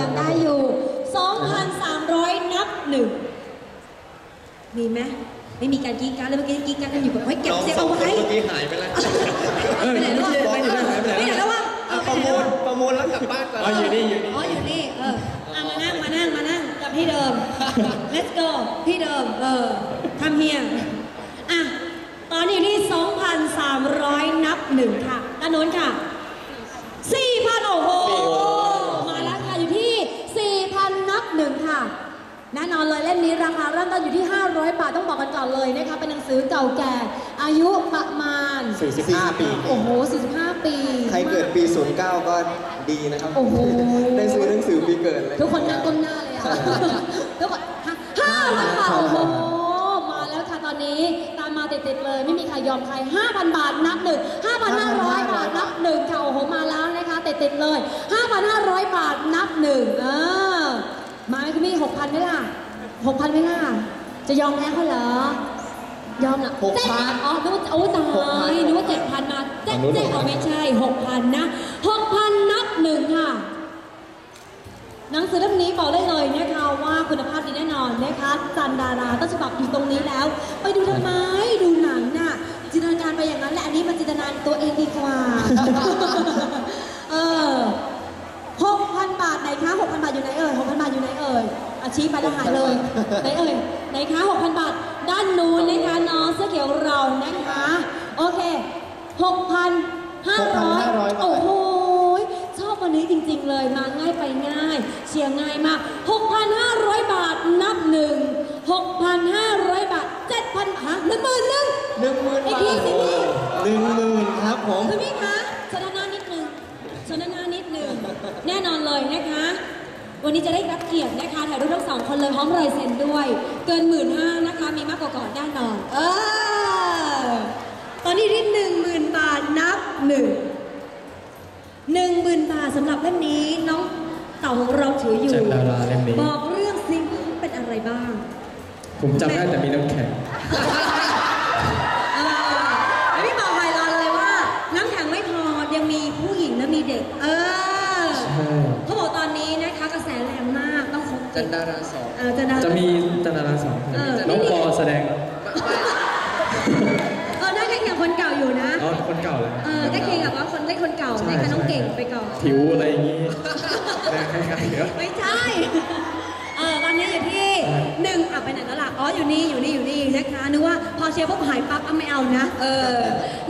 ยังได้อยู่ 2,300 นับหนึ่ง มีไหมไม่มีการกรีดการดเลยเมื่อกี้กรีดการดกันอยู่แบบเฮ้ยเก็บน้องเสียงสอเอางคนไว้เมื่อกี้หายไปแล้วเออไปไหนแล้ววะไม่อยู่ได้หายไปไหนไปไหนแล้ววะอะประมูลประมูลแล้วกลับบ้านก่อน อ๋ออยู่นี่อยู่นี่ อ๋ออยู่นี่เอออะมานั่งมานั่งมานั่งกลับที่เดิม let's go ที่เดิมเออทำเฮียอะตอนนี้อยู่ที่ 2,300 นับหนึ่งค่ะด้านโน้นค่ะ องบอกกันก่อนเลยนะคะเป็นหนังสือเก่าแก่ อายุประมาณ 45 ปี โอ้โห 45 ปีใครเกิดปี 09 ก็ดีนะครับ โอ้โห ได้ซื้อหนังสือปีเกิดเลยทุกคนนั่งก้มหน้าเลยอะทุกคนห้าพันบาทโอ้โห มาแล้วค่ะตอนนี้ตามมาติดๆเลย ไม่มีใครยอมใคร 5,000 บาทนับหนึ่ง5,500 บาทนับหนึ่งค่ะโอ้โหมาแล้วนะคะติดๆเลย 5,500 บาทนับหนึ่งเออมาไหมคุณพี่6,000ไหมล่ะ6,000ไหมล่ะ จะยอมแพ้เขาเหรอ ยอมเหรอหกพัน เจ๊อ๋อนึกว่าโอ้ตายนึกว่าเจ็ดพันมาเจ๊เจ๊อ๋อไม่ใช่หกพันนะหกพันนับหนึ่งค่ะ หนังสือเล่มนี้บอกได้เลยนะคะว่าคุณภาพดีแน่นอนนะคะจันดาราต้นฉบับอยู่ตรงนี้แล้ว ไปดูทำไมดูหนังน่ะจินตนาการไปอย่างนั้นแหละอันนี้มันจินตนาการตัวเองดีกว่า อ่ยอาชี้ไปแล้วหายเลยไหนเอ่ยไหนคะหกพันบาท ด้านนู้นนะคะน้องเสื้อเขียวเรานะคะ โอเคหกพันห้าร้อย6,500 โอ้โหชอบวันนี้จริงๆเลยมาง่ายไปง่าย เชียร์ง่ายมาก 6,500 บาทนับหนึ่ง6,500 บาท 7,000ฮะหนึ่งหมื่นหนึ่งหนึ่งหมื่นอีกบาทีทสิพี่หนึ่งหมื่นครับผม คุณพี่คะชนะหน้านิดนึงชนะหน้านิดนึงแน่นอนเลยนะคะ วันนี้จะได้รับเกียรตินะคะถ่ายรูปทั้งสองคนเลยพร้อมลายเซ็นด้วย เกินหมื่นห้านะคะ มีมากกว่าก่อนแน่นอน เออ ตอนนี้ที่หนึ่งหมื่นบาทนับหนึ่งหนึ่งหมื่นบาทสำหรับเล่มนี้น้องเต่าของเราถืออยู่จันดาราเล่มนี้ บอกเรื่องซิงเป็นอะไรบ้าง ผมจำได้แต่มีน้ำแข็ง เออแล้วพี่บอกไฮไลน์เลยว่า น้ำแข็งไม่พอยังมีผู้หญิงและมีเด็ก เออ ใช่ เขาบอกตอนนี้นะคะกระแสแรงมากต้องคบ จันดาราสองเออจะดาจะมีจันดาราสองคนเออ น้องปอแสดงเออน่าใกล้เคียงคนเก่าอยู่นะ อ๋อคนเก่าเลยเออใกล้เคียงกับว่าคนเล่นคนเก่าใช่นะคะน้องใช่เก่งไปก่อน ผิวอะไรอย่างงี้แดงคล้ายๆเดี๋ยว ไม่ใช่ เออตอนนี้อยู่ที่หนึ่งอะไปไหนแล้วล่ะ อ๋อ อยู่นี่ อยู่นี่ อยู่นี่นะคะ นึกว่าพอเชียร์ปุ๊บหายปั๊บอะไม่เอานะ เออ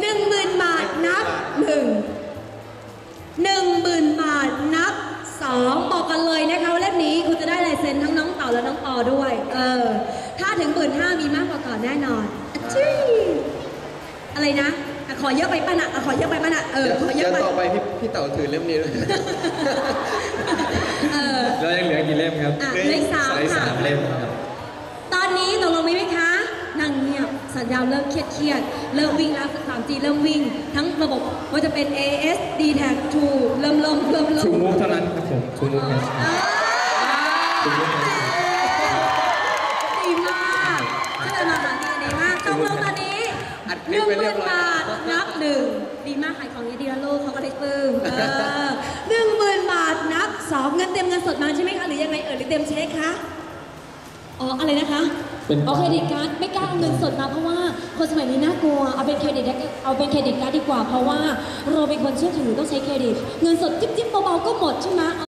หนึ่งหมื่นบาทนับหนึ่งหนึ่งหมื่นบาทนับ องปอด้วย เออ ถ้าถึงหมื่นห้ามีมากกว่าก่อนแน่นอนอะจี้อะไรนะอะขอเยอะไปป่ะนะอะขอเยอะไปป่ะนะเออเดี๋ยวขอเยเดี๋ยอะวไป ต่อไปพี่พี่เต๋าถือเล่มนี้ด้วย เออแล้วยังเหลือกี่เล่มครับอะเลขสามเหลือค่ะ สามเล่มครับ ตอนนี้ตกลงมีไหมคะนั่งเงียบสัญญาณเริ่มเครียดเครียดๆเริ่มวิ่งแล้ว 3G เริ่มวิ่ง ทั้งระบบว่าจะเป็น AS D tag 2เริ่มเริ่มเริ่มเริ่มชูมุกเท่านั้นครับผมชูมุกเนี่ยชูมุกเนี่ย ดีมากช่วยกันมาหาดีดีมากตกลงตอนนี้ อัดค หนึ่งหมื่นบาทนับหนึ่งดีมากขายของดีๆนะลูกเขาก็ได้ปลื้มเออหนึ่งหมื่นบาทนับสองเงินเต็มเงินสดมาใช่ไหมคะหรือยังไงเออหรือเต็มเช็คคะอ๋ออะไรนะคะเป็นเอาเครดิตการ์ดไม่กล้าเอาเงินสดมาเพราะว่าคนสมัยนี้น่ากลัวเอาเป็นเครดิตเอาเป็นเครดิตการ์ดดีกว่าเพราะว่าเราเป็นคนเชื่อถือต้องใช้เครดิต เงินสดจิ๊บจิ๊บเบาๆก็หมดใช่ไหม